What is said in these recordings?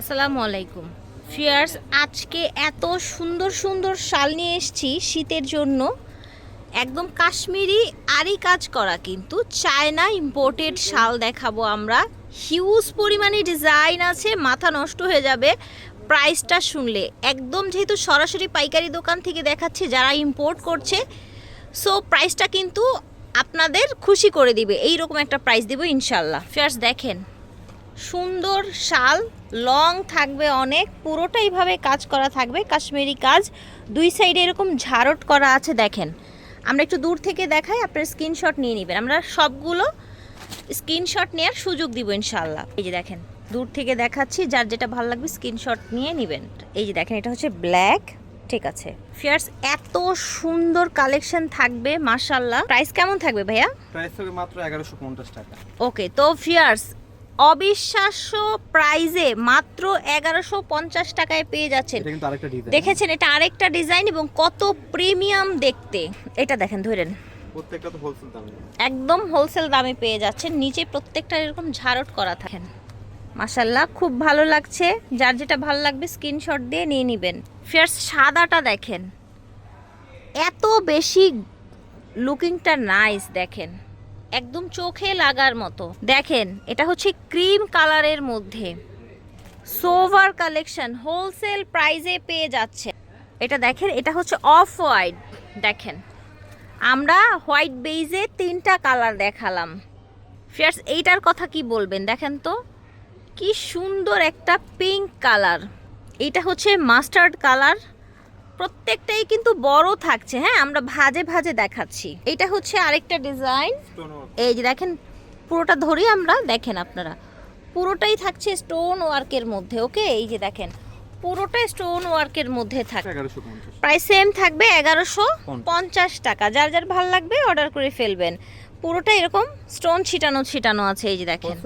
আসসালামু আলাইকুম। ফিয়ার্স আজকে এত সুন্দর সুন্দর শাল নিয়ে এসেছি শীতের জন্য। একদম কাশ্মীরি আরই কাজ করা কিন্তু চায়না ইম্পোর্টেড শাল দেখাবো আমরা। হিউজ পরিমাণে ডিজাইন আছে, মাথা নষ্ট হয়ে যাবে। প্রাইসটা শুনলে, একদম যেহেতু সরাসরি পাইকারি দোকান থেকে দেখাচ্ছে, যারা ইম্পোর্ট করছে সো প্রাইসটা কিন্তু আপনাদের খুশি করে দিবে। এই রকম একটা প্রাইস দিব ইনশাল্লাহ ফিয়ার্স দেখেন সুন্দর শাল লং থাকবে অনেক পুরোটা এইভাবে কাজ করা থাকবে। কাশ্মীরি কাজ দুই সাইডে এরকম ঝাড়ট করা আছে দেখেন। আমরা একটু দূর থেকে দেখাই আপনার স্ক্রিনশট নিয়ে নেবেন। আমরা সবগুলো স্ক্রিনশট নেওয়ার সুযোগ দিব ইনশাল্লাহ এই যে দেখেন দূর থেকে দেখাচ্ছি যার যেটা ভালো লাগবে স্ক্রিনশট নিয়ে নেবেন। এই যে দেখেন এটা হচ্ছে ব্ল্যাক ঠিক আছে। ফিয়ার্স এত সুন্দর কালেকশন থাকবে মাশাল্লাহ প্রাইস কেমন থাকবে ভাইয়া? প্রাইস থাকবে মাত্র এগারোশো পঞ্চাশ টাকা। ওকে তো ফিয়ার্স অবিশ্বাস্য প্রাইজে মাত্র এগারোশো পঞ্চাশ টাকায় পেয়ে যাচ্ছেন। দেখেছেন এটা আরেকটা ডিজাইন এবং কত প্রিমিয়াম দেখতে। এটা দেখেন ধরেন প্রত্যেকটা তো হোলসেল দামে। একদম হোলসেল দামে পেয়ে যাচ্ছেন নিচে প্রত্যেকটা এরকম ঝাড়ট করা থাকেন মাসাল্লাহ খুব ভালো লাগছে। যার যেটা ভালো লাগবে স্ক্রিনশট দিয়ে নিয়ে নেবেন। ফিয়ার্স সাদাটা দেখেন। এত বেশি লুকিংটা নাইস দেখেন। একদম চোখে লাগার মতো। দেখেন, এটা হচ্ছে ক্রিম কালারের মধ্যে। সোভার কালেকশন হোলসেল প্রাইজে পেয়ে যাচ্ছে। এটা দেখেন, এটা হচ্ছে অফ হোয়াইট দেখেন, আমরা হোয়াইট বেইজে তিনটা কালার দেখালাম। ফিয়ার্স এইটার কথা কি বলবেন? দেখেন তো, কি সুন্দর একটা পিঙ্ক কালার এইটা হচ্ছে মাস্টার্ড কালার প্রত্যেকটাই কিন্তু বড় থাকছে হ্যাঁ? আমরা ভাজে ভাজে দেখাচ্ছি। এটা হচ্ছে আরেকটা ডিজাইন এই যে দেখেন পুরোটা ধরি আমরা দেখেন আপনারা। পুরোটাই থাকছে স্টোন ওয়ার্কের মধ্যে ওকে এই যে দেখেন পুরোটা স্টোন ওয়ার্কের মধ্যে থাকবে প্রাইস সেম থাকবে এগারোশো পঞ্চাশ। টাকা। যার যার ভালো লাগবে অর্ডার করে ফেলবেন। পুরোটা এরকম স্টোন ছিটানো ছিটানো আছে এই যে দেখেন।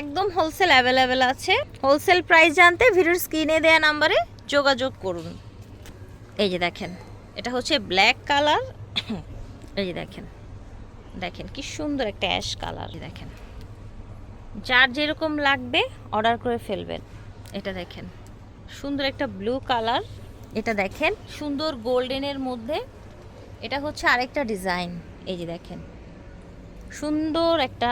একদম হোলসেল অ্যাভেলেবেল আছে। হোলসেল প্রাইস জানতে ভিডিওর স্ক্রিনে দেওয়া নাম্বারে যোগাযোগ করুন। এই যে দেখেন, এটা হচ্ছে ব্ল্যাক কালার এই যে দেখেন দেখেন কি সুন্দর একটা অ্যাশ কালার দেখেন, যার যেরকম লাগবে অর্ডার করে ফেলবেন। এটা দেখেন, সুন্দর একটা ব্লু কালার এটা দেখেন, সুন্দর গোল্ডেনের মধ্যে। এটা হচ্ছে আরেকটা ডিজাইন এই যে দেখেন, সুন্দর একটা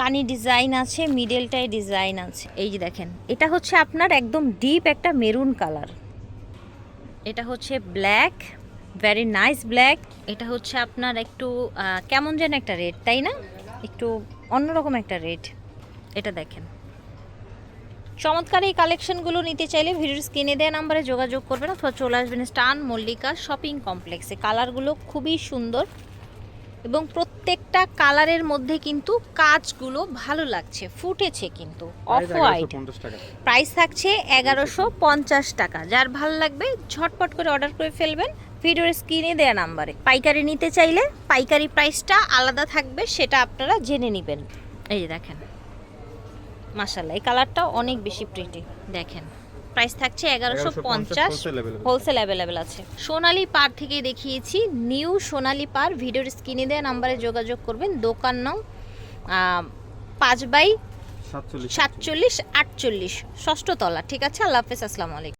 কানি ডিজাইন আছে মিডলটায় ডিজাইন আছে। এই যে দেখেন, এটা হচ্ছে আপনার একদম ডিপ একটা মেরুন কালার এটা হচ্ছে ব্ল্যাক ভেরি নাইস ব্ল্যাক এটা হচ্ছে আপনার একটু কেমন যেন একটা রেড তাই না? একটু অন্যরকম একটা রেড এটা দেখেন। চমৎকার এই কালেকশনগুলো নিতে চাইলে ভিডিওর স্ক্রিনে দেওয়া নাম্বারে যোগাযোগ করবেন অথবা চলে আসবেন স্টান মল্লিকা শপিং কমপ্লেক্সে কালারগুলো খুবই সুন্দর। এবং প্রত্যেকটা কালারের মধ্যে কিন্তু কাজগুলো ভালো লাগছে ফুটেছে কিন্তু অফ হোয়াইট প্রাইস থাকছে এগারোশো পঞ্চাশ টাকা। যার ভালো লাগবে ঝটপট করে অর্ডার করে ফেলবেন। ভিডিওর স্ক্রিনে দেওয়া নাম্বারে। পাইকারি নিতে চাইলে পাইকারি প্রাইসটা আলাদা থাকবে সেটা আপনারা জেনে নেবেন। এই যে দেখেন মাসাল্লাহ এই কালারটা অনেক বেশি প্রিটি দেখেন। প্রাইস থাকছে এগারোশো পঞ্চাশ হোলসেল অ্যাভেলেবেল আছে। সোনালি পার থেকে দেখিয়েছি নিউ সোনালী পার ভিডিওর স্ক্রিনে দেওয়া নাম্বারে যোগাযোগ করবেন দোকান নং পাঁচ বাই সাতচল্লিশ। সাতচল্লিশ আটচল্লিশ ষষ্ঠ তলা। ঠিক আছে আল্লাহ হাফেজ আসসালামু আলাইকুম।